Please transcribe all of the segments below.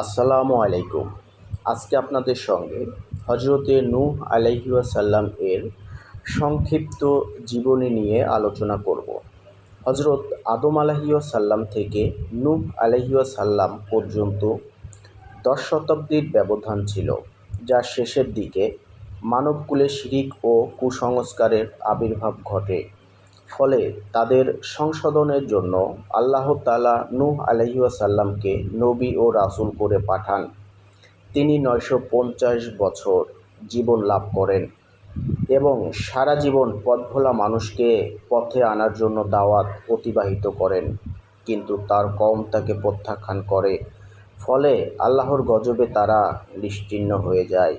আসসালামু আলাইকুম। আজকে আপনাদের সঙ্গে হজরতে নূহ আলাইহিসাল্লাম এর সংক্ষিপ্ত জীবনী নিয়ে আলোচনা করব। হজরত আদম আলাহিসাল্লাম থেকে নূহ আলাইহিসাল্লাম পর্যন্ত দশ শতাব্দীর ব্যবধান ছিল যার শেষের দিকে মানবকুলে শিরিক ও কুসংস্কারের আবির্ভাব ঘটে। ফলে তাদের সংশোধনের জন্য আল্লাহ তালা নূহ আলহিউসাল্লামকে নবী ও রাসূল করে পাঠান। তিনি নয়শো পঞ্চাশ বছর জীবন লাভ করেন এবং সারা জীবন পথভোলা মানুষকে পথে আনার জন্য দাওয়াত অতিবাহিত করেন, কিন্তু তার কম তাকে প্রত্যাখ্যান করে। ফলে আল্লাহর গজবে তারা নিশ্চিহ্ন হয়ে যায়।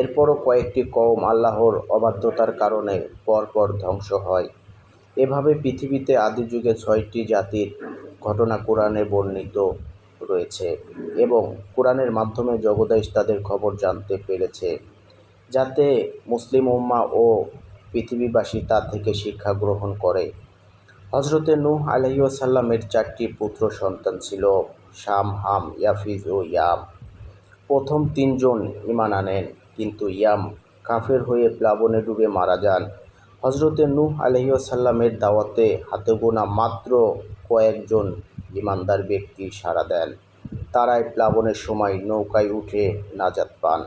এরপরও কয়েকটি কম আল্লাহর অবাধ্যতার কারণে পরপর ধ্বংস হয়। এভাবে পৃথিবীতে আদি যুগে ছয়টি জাতির ঘটনা কোরআনে বর্ণিত রয়েছে এবং কোরআনের মাধ্যমে জগদাইশ তাদের খবর জানতে পেরেছে, যাতে মুসলিম উম্মা ও পৃথিবীবাসী তা থেকে শিক্ষা গ্রহণ করে। হজরতে নূহ আলহিউসাল্লামের চারটি পুত্র সন্তান ছিল, শাম, হাম, ইয়াফিজ ও ইয়াম। প্রথম তিনজন ইমান আনেন, কিন্তু ইয়াম কাফের হয়ে প্লাবনে ডুবে মারা যান। হজরতে নূহ আলহিউসাল্লামের দাওয়াতে হাতে গোনা মাত্র কয়েকজন ইমানদার ব্যক্তি সাড়া দেন। তারাই প্লাবনের সময় নৌকায় উঠে নাজাত পান।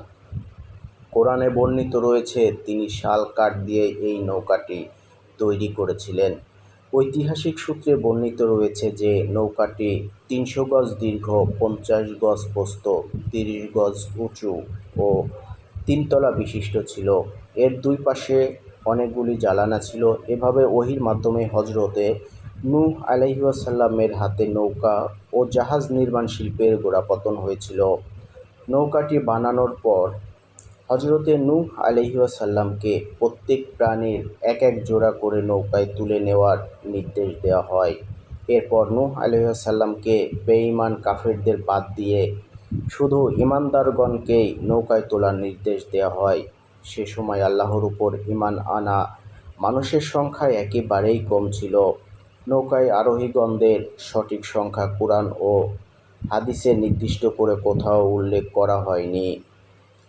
কোরআনে বর্ণিত রয়েছে, তিনি শাল কাঠ দিয়ে এই নৌকাটি তৈরি করেছিলেন। ঐতিহাসিক সূত্রে বর্ণিত রয়েছে যে, নৌকাটি তিনশো গজ দীর্ঘ, পঞ্চাশ গজ পোস্ত তিরিশ গজ উঁচু ও তিনতলা বিশিষ্ট ছিল। এর দুই পাশে অনেকগুলি জ্বালানা ছিল। এভাবে ওহির মাধ্যমে হজরতে নূহ আলহিউসাল্লামের হাতে নৌকা ও জাহাজ নির্মাণ শিল্পের গোড়াপতন হয়েছিল। নৌকাটি বানানোর পর হজরতে নূহ আলহিউসাল্লামকে প্রত্যেক প্রাণীর এক এক জোড়া করে নৌকায় তুলে নেওয়ার নির্দেশ দেওয়া হয়। এরপর নূহ আলহিউসাল্লামকে বেঈমান কাফেরদের বাদ দিয়ে শুধু ইমানদারগণকেই নৌকায় তোলার নির্দেশ দেওয়া হয়। সে সময় আল্লাহর উপর ইমান আনা মানুষের সংখ্যা একেবারেই কম ছিল। নৌকায় আরোহীগণদের সঠিক সংখ্যা কোরআন ও হাদিসে নির্দিষ্ট করে কোথাও উল্লেখ করা হয়নি।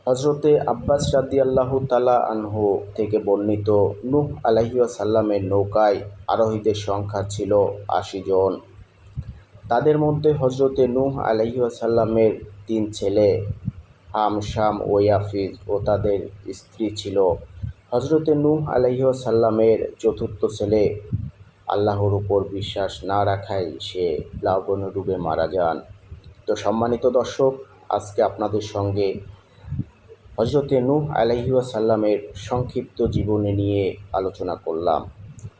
হজরতে আব্বাস আল্লাহ তালা আনহু থেকে বর্ণিত নূহ আলাহিসাল্লামের নৌকায় আরোহীদের সংখ্যা ছিল আশি জন। তাদের মধ্যে হজরতে নূহ আলাইসাল্লামের তিন ছেলে। হাম শাম ও তাদের স্ত্রী ছিল। হজরতে নূহ আলাইসাল্লামের চতুর্থ ছেলে। আল্লাহর উপর বিশ্বাস না রাখায় সে ডুবে মারা যান। তো সম্মানিত দর্শক, আজকে আপনাদের সঙ্গে হজরতে নূহ আলাইসাল্লামের সংক্ষিপ্ত জীবনী নিয়ে আলোচনা করলাম।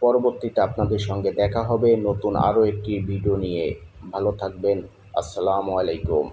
পরবর্তীতে আপনাদের সঙ্গে দেখা হবে নতুন আরও একটি ভিডিও নিয়ে। ভালো থাকবেন। আসসালামু আলাইকুম।